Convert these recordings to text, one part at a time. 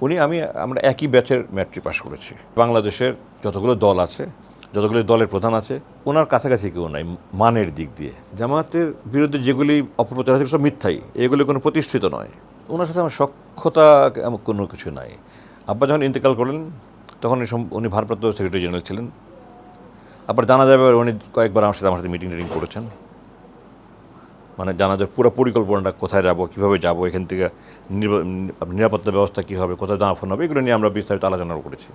উনি, আমি, আমরা একই ব্যাচের ম্যাট্রিক পাশ করেছি। বাংলাদেশের যতগুলো দল আছে, যতগুলো দলের প্রধান আছে, ওনার কাছাকাছি কেউ নাই, মানের দিক দিয়ে। জামায়াতের বিরুদ্ধে যেগুলি অপপ্রচার আছে সব মিথ্যাই। এগুলি কোনো প্রতিষ্ঠিত নয়। ওনার সাথে আমার সক্ষতা কোনো কিছু নাই। আব্বা যখন ইন্তেকাল করলেন, তখন উনি ভারপ্রাপ্ত সেক্রেটারি জেনারেল ছিলেন। আবার জানা যাবে, উনি কয়েকবার আমার সাথে আমার সাথে মিটিং টিটিং করেছেন। মানে জানা যায় পুরো পরিকল্পনাটা কোথায় যাব, কীভাবে যাব, এখান থেকে নিরাপ- নিরাপত্তা ব্যবস্থা কী হবে কোথায় দাঁড়াফোন হবে, এগুলো নিয়ে আমরা বিস্তারিত আলোচনা করেছি।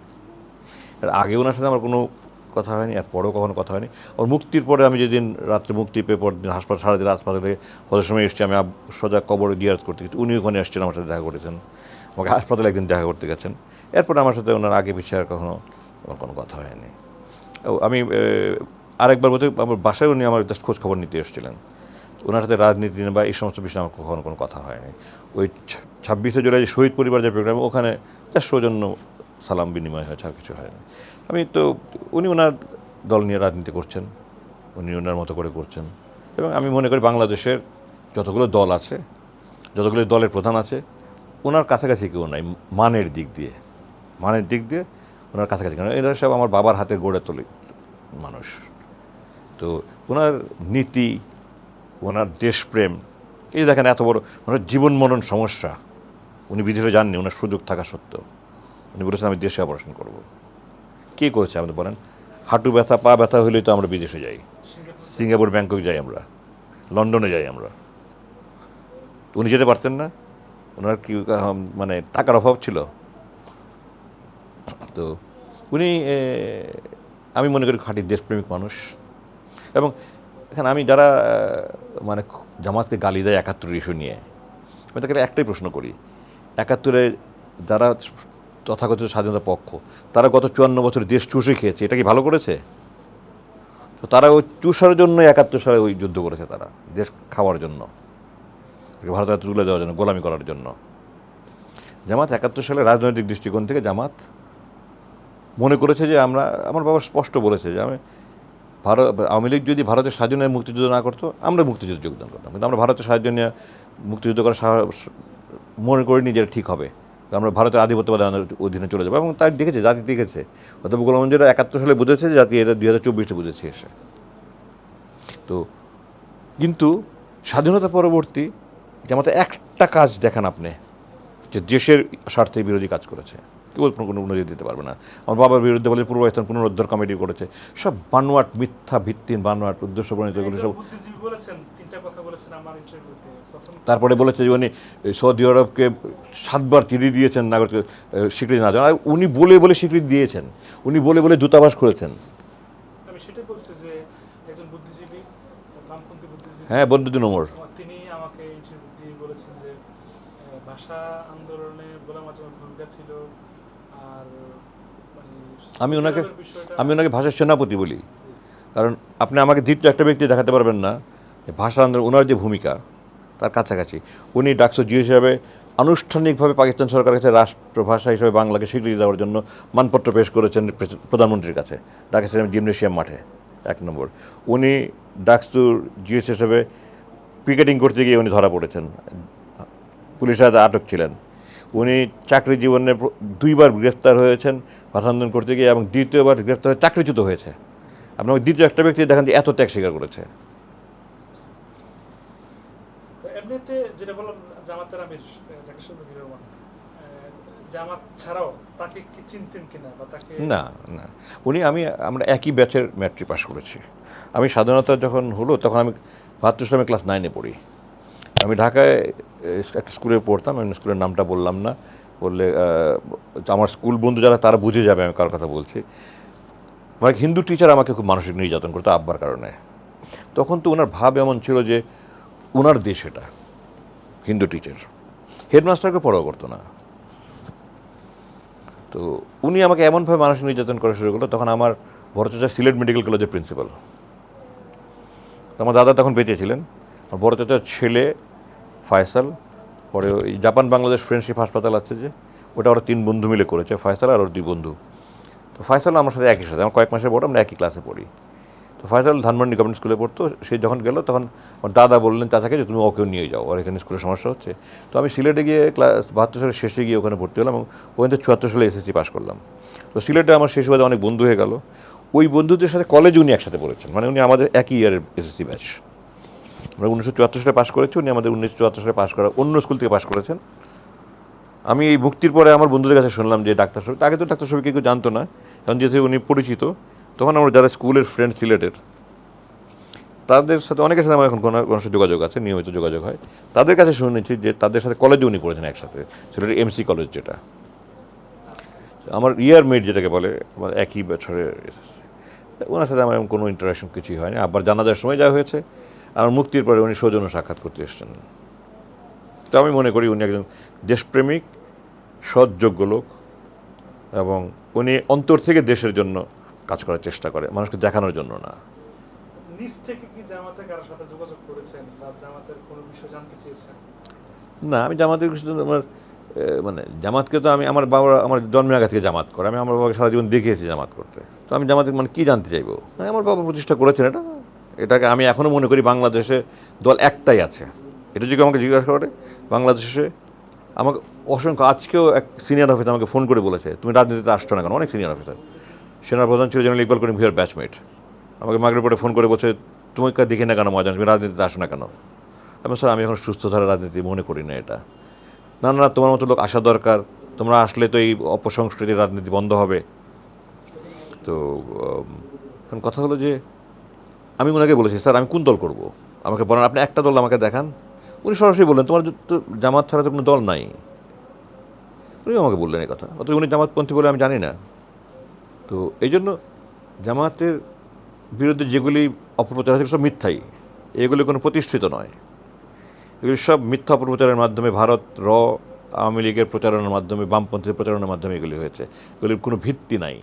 আর আগে ওনার সাথে আমার কোনো কথা হয়নি আর পরেও কখনো কথা হয়নি। ওর মুক্তির পরে আমি যেদিন রাত্রে মুক্তি পেয়ে পরের দিন হাসপাতাল, সারাদিন হাসপাতালে হজের সময় এসেছি, আমি সোজা কবর দিয়ার করতে গেছি। উনি ওখানে এসেছেন, আমার সাথে দেখা করেছেন। আমাকে হাসপাতালে একদিন দেখা করতে গেছেন। এরপরে আমার সাথে ওনার আগে পিছিয়ে আর কখনো আমার কোনো কথা হয়নি। আমি আরেকবার বলতে, আমার বাসায় উনি আমার জাস্ট খোঁজ খবর নিতে এসেছিলেন। ওনার সাথে রাজনীতি বা এই সমস্ত বিষয়ে আমার কখনো কোনো কথা হয়নি। ওই ছাব্বিশে জুলাই যে শহীদ পরিবার যে প্রোগ্রাম ওখানে জাস্ট সৌজন্য সালাম বিনিময় হয়েছে আর কিছু হয়নি। আমি তো, উনি ওনার দল নিয়ে রাজনীতি করছেন, উনি ওনার মতো করে করছেন। এবং আমি মনে করি বাংলাদেশের যতগুলো দল আছে, যতগুলো দলের প্রধান আছে, ওনার কাছাকাছি কেউ নাই, মানের দিক দিয়ে। মানের দিক দিয়ে ওনার কাছাকাছি কারণ এরা সব আমার বাবার হাতে গড়ে তোলে মানুষ। তো ওনার নীতি ওনার দেশপ্রেম। এই দেখেন এত বড় ওনার জীবন মরণ সমস্যা। উনি বিদেশে যাননি, ওনার সুযোগ থাকা সত্ত্বেও। উনি বলেছেন, আমি দেশে অপারেশন করব। কে করেছে আমাদের বলেন? হাঁটু ব্যথা, পা ব্যথা হলেই তো আমরা বিদেশে যাই। সিঙ্গাপুর, ব্যাংকক যাই আমরা। লন্ডনে যাই আমরা। উনি যেতে পারতেন না? ওনার কি মানে টাকার অভাব ছিল? তো উনি আমি মনে করি খাঁটি দেশপ্রেমিক মানুষ। এবং এখানে আমি যারা মানে জামাতকে গালি দেয় একাত্তরের ইস্যু নিয়ে, আমি তাকে একটাই প্রশ্ন করি। একাত্তরে যারা তথাকথিত স্বাধীনতা পক্ষ, তারা গত চুয়ান্ন বছর দেশ চুষে খেয়েছে, এটা কি ভালো করেছে? তো তারা ওই চুষার জন্য একাত্তর সালে ওই যুদ্ধ করেছে তারা, দেশ খাওয়ার জন্য। ভারতের তুলে দেওয়ার জন্য, গোলামি করার জন্য। জামাত একাত্তর সালে রাজনৈতিক দৃষ্টিকোণ থেকে জামাত মনে করেছে যে আমরা, আমার বাবা স্পষ্ট বলেছে যে আমি ভারত, আওয়ামী লীগ যদি ভারতের স্বাধীনের মুক্তিযুদ্ধ না করতো, আমরা মুক্তিযুদ্ধে যোগদান করতাম। কিন্তু আমরা ভারতের সাহায্য নিয়ে মুক্তিযুদ্ধ করার মনে করিনি যে এটা ঠিক হবে। আমরা ভারতের আধিপত্যবাদ অধীনে চলে যাব এবং তাই দেখেছে, জাতি দেখেছে। অথবা গোলাম একাত্তর সালে বুঝেছে যে জাতি এটা দুই হাজার চব্বিশে বুঝেছে এসে। তো কিন্তু স্বাধীনতা পরবর্তী জামাতে একটা কাজ দেখান আপনি, যে দেশের স্বার্থে বিরোধী কাজ করেছে। কেউ কোনো উন্নতি দিতে পারবে না। আমার বাবার বিরুদ্ধে বলে পূর্বায়তন পুনরুদ্ধার কমিটি করেছে। সব বানোয়াট মিথ্যা ভিত্তিহীন বানোয়াট উদ্দেশ্য প্রণীত এগুলো সব তারপরে বলেছে যে উনি সৌদি আরবকে সাতবার চিঠি দিয়েছেন নাগরিক স্বীকৃতি না। আর উনি বলে বলে স্বীকৃতি দিয়েছেন। উনি বলে বলে দূতাবাস করেছেন হ্যাঁ বন্ধুদিন ওমর। তিনি আমাকে বলেছেন যে ভাষা আন্দোলনে গোলাম আজমের ভূমিকা ছিল। আমি ওনাকে আমি ওনাকে ভাষার সেনাপতি বলি। কারণ আপনি আমাকে দ্বিতীয় একটা ব্যক্তি দেখাতে পারবেন না ভাষা আন্দোলন ওনার যে ভূমিকা তার কাছাকাছি। উনি ডাকসো জি হিসাবে আনুষ্ঠানিকভাবে পাকিস্তান সরকারের কাছে রাষ্ট্রভাষা হিসেবে বাংলাকে স্বীকৃতি দেওয়ার জন্য মানপত্র পেশ করেছেন প্রধানমন্ত্রীর কাছে ঢাকা স্টেডিয়াম জিমনেশিয়াম মাঠে এক নম্বর। উনি ডাকসুর জিএস হিসেবে ক্রিকেটিং করতে গিয়ে উনি ধরা পড়েছেন। পুলিশের হাতে আটক ছিলেন। উনি চাকরি জীবনে দুইবার গ্রেফতার হয়েছেন ভাষা আন্দোলন করতে গিয়ে এবং দ্বিতীয়বার গ্রেফতার হয়ে চাকরিচ্যুত হয়েছে। আপনার দ্বিতীয় একটা ব্যক্তি দেখেন যে এত ত্যাগ স্বীকার করেছে। এমনিতে যেটা বললাম জামাতের আমির ঢাকা শহীদ রহমান আহ, জামাত ছাড়াও তাকে কি চিনতেন কিনা বা তাকে না না। উনি আমি আমরা একই ব্যাচের ম্যাট্রিক পাস করেছি। আমি স্বাধীনতা যখন হলো তখন আমি ইসলামে ক্লাস নাইনে পড়ি। আমি ঢাকায় একটা স্কুলে পড়তাম, আমি স্কুলের নামটা বললাম না। বললে আমার স্কুল বন্ধু যারা, তারা বুঝে যাবে আমি কার কথা বলছি। মানে হিন্দু টিচার আমাকে খুব মানসিক নির্যাতন করতো আব্বার কারণে। তখন তো ওনার ভাব এমন ছিল যে, ওনার দেশ এটা, হিন্দু টিচার হেডমাস্টারকে পড়াও করতো না। তো উনি আমাকে এমনভাবে মানসিক নির্যাতন করা শুরু করল, তখন আমার বড় সিলেট মেডিকেল কলেজের প্রিন্সিপাল আমার দাদা তখন বেঁচে ছিলেন। আমার ছেলে ফয়সাল, পরে ওই জাপান বাংলাদেশ ফ্রেন্ডশিপ হাসপাতাল আছে যে, ওটা ওরা তিন বন্ধু মিলে করেছে, ফয়সাল আর ওর দুই বন্ধু। তো ফয়সাল আমার সাথে একই সাথে, আমার কয়েক মাসের বড়, আমরা একই ক্লাসে পড়ি। তো ফয়সাল ধানমন্ডি গভর্নমেন্ট স্কুলে পড়তো, সে যখন গেল তখন আমার দাদা বললেন, চাচাকে যে তুমি ওকেও নিয়ে যাও আর এখানে স্কুলে সমস্যা হচ্ছে। তো আমি সিলেটে গিয়ে ক্লাস বাহাত্তর সালের শেষে গিয়ে ওখানে ভর্তি হলাম এবং ওখান চুয়াত্তর সালে এসএসসি পাস করলাম। তো সিলেটে আমার শেষ বাদে অনেক বন্ধু হয়ে গেল। ওই বন্ধুদের সাথে কলেজে উনি একসাথে পড়েছেন মানে উনি আমাদের একই ইয়ারের এসএসসি ব্যাচ আমরা উনিশশো চুয়াত্তর সালে পাস করেছি, উনি আমাদের উনিশশো চুয়াত্তর সালে পাশ করা, অন্য স্কুল থেকে পাস করেছেন। আমি এই মুক্তির পরে আমার বন্ধুদের কাছে শুনলাম যে ডাক্তার শফিক আগে তো ডাক্তার শফিক কেউ জানতো না, কারণ যেহেতু উনি পরিচিত, তখন আমরা যারা স্কুলের ফ্রেন্ড সিলেটের, তাদের সাথে, অনেকের সাথে আমার এখন কোনো কোনো যোগাযোগ আছে, নিয়মিত যোগাযোগ হয়, তাদের কাছে শুনেছি যে তাদের সাথে কলেজে উনি পড়েছেন একসাথে, সিলেটের এমসি কলেজ যেটা। আমার ইয়ার মেট যেটাকে বলে, আমার একই বছরে এসেছে ওনার সাথে আমার কোনো ইন্টারাকশন কিছুই হয়নি, আবার জানাজার সময় যা হয়েছে আমার মুক্তির পরে উনি সৌজন্য সাক্ষাৎ করতে এসেছেন। তো আমি মনে করি উনি একজন দেশপ্রেমিক সৎযোগ্য লোক এবং উনি অন্তর থেকে দেশের জন্য কাজ করার চেষ্টা করে মানুষকে দেখানোর জন্য না। নিজ থেকে কি জামাতের কারোর সাথে যোগাযোগ করেছেন বা জামাতের কোনো বিষয় জানতে চেয়েছেন? না আমি জামাতের কিছু আমার মানে জামাতকে তো আমি আমার বাবা আমার জন্মের আগে থেকে জামাত করে আমি আমার বাবাকে সারা জীবন দেখিয়েছি জামাত করতে। তো আমি জামাতের মানে কী জানতে চাইব? আমি আমার বাবা প্রতিষ্ঠা করেছেন এটা। এটাকে আমি এখনও মনে করি বাংলাদেশে দল একটাই আছে। এটা যদি আমাকে জিজ্ঞাসা করে, বাংলাদেশে আমাকে অসংখ্য, আজকেও এক সিনিয়র অফিসার আমাকে ফোন করে বলেছে, তুমি রাজনীতিতে আসছো না কেন? অনেক সিনিয়র অফিসার সেনাপ্রধান ছিল জেনারেল ইকবাল করিম ভিয়ার ব্যাচমেট আমাকে মাগরের পরে ফোন করে বলছে, তুমি কা দেখে না কেন মজা তুমি রাজনীতিতে আসো না কেন? আমি স্যার, আমি এখন সুস্থ ধারা রাজনীতি মনে করি না এটা। না না তোমার মতো লোক আসা দরকার। তোমরা আসলে তো এই অপসংস্কৃতির রাজনীতি বন্ধ হবে। তো এখন কথা হলো যে আমি ওনাকে বলেছি, স্যার, আমি কোন দল করব? আমাকে বলেন, আপনি একটা দল আমাকে দেখান। উনি সরাসরি বললেন, তোমার তো জামাত ছাড়া তো কোনো দল নাই। উনি আমাকে বললেন এই কথা। অথচ উনি জামাতপন্থী বলে আমি জানি না। তো এই জন্য জামাতের বিরুদ্ধে যেগুলি অপপ্রচার হচ্ছে সব মিথ্যাই। এগুলি কোনো প্রতিষ্ঠিত নয়। এগুলি সব মিথ্যা অপপ্রচারের মাধ্যমে ভারত, র, আওয়ামী লীগের প্রচারণার মাধ্যমে বামপন্থীর প্রচারণার মাধ্যমে এগুলি হয়েছে। এগুলির কোনো ভিত্তি নাই।